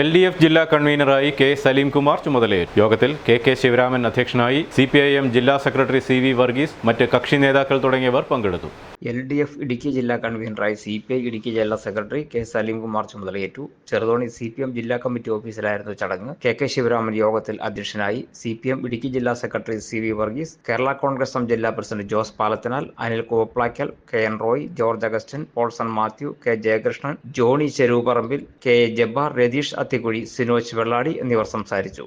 L D F ജില്ലാ കൺവീനറായി K Salim Kumar ചുമതലയേറ്റു. യോഗത്തിൽ കെ കെ ശിവരാമൻ അധ്യക്ഷനായി സി പി ഐ എം ജില്ലാ സെക്രട്ടറി സി വി വർഗീസ് മറ്റ് കക്ഷി നേതാക്കൾ തുടങ്ങിയവർ പങ്കെടുത്തു. എൽ ഡി എഫ് ഇടുക്കി ജില്ലാ കൺവീനറായി സി പി ഐ ഇടുക്കി ജില്ലാ സെക്രട്ടറി കെ സലീംകുമാർ ചുമതലയേറ്റു. ചെറുതോണി സി പി എം ജില്ലാ കമ്മിറ്റി ഓഫീസിലായിരുന്നു ചടങ്ങ്. കെ കെ ശിവരാമൻ യോഗത്തിൽ അധ്യക്ഷനായി സി പി എം ഇടുക്കി ജില്ലാ secretary C V Varghese Kerala Congress M ജില്ലാ president Jose Palathinal Anil Koplakkal K N Roy George Augustine Paulson Mathew K Jayakrishnan Johny Cheruparambil K A Jabbar Ratheesh Athikkuzhi Sinoj Velladi എന്നിവർ സംസാരിച്ചു.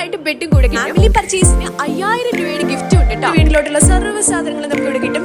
ആയിട്ട് ബെഡും കൂടെ family പർച്ചേസിന് അയ്യായിരം രൂപയുടെ gift ഉണ്ട് കേട്ടോ വീട്ടിലോട്ടുള്ള സർവ സാധനങ്ങളും നമുക്ക് ഇവിടെ കിട്ടും.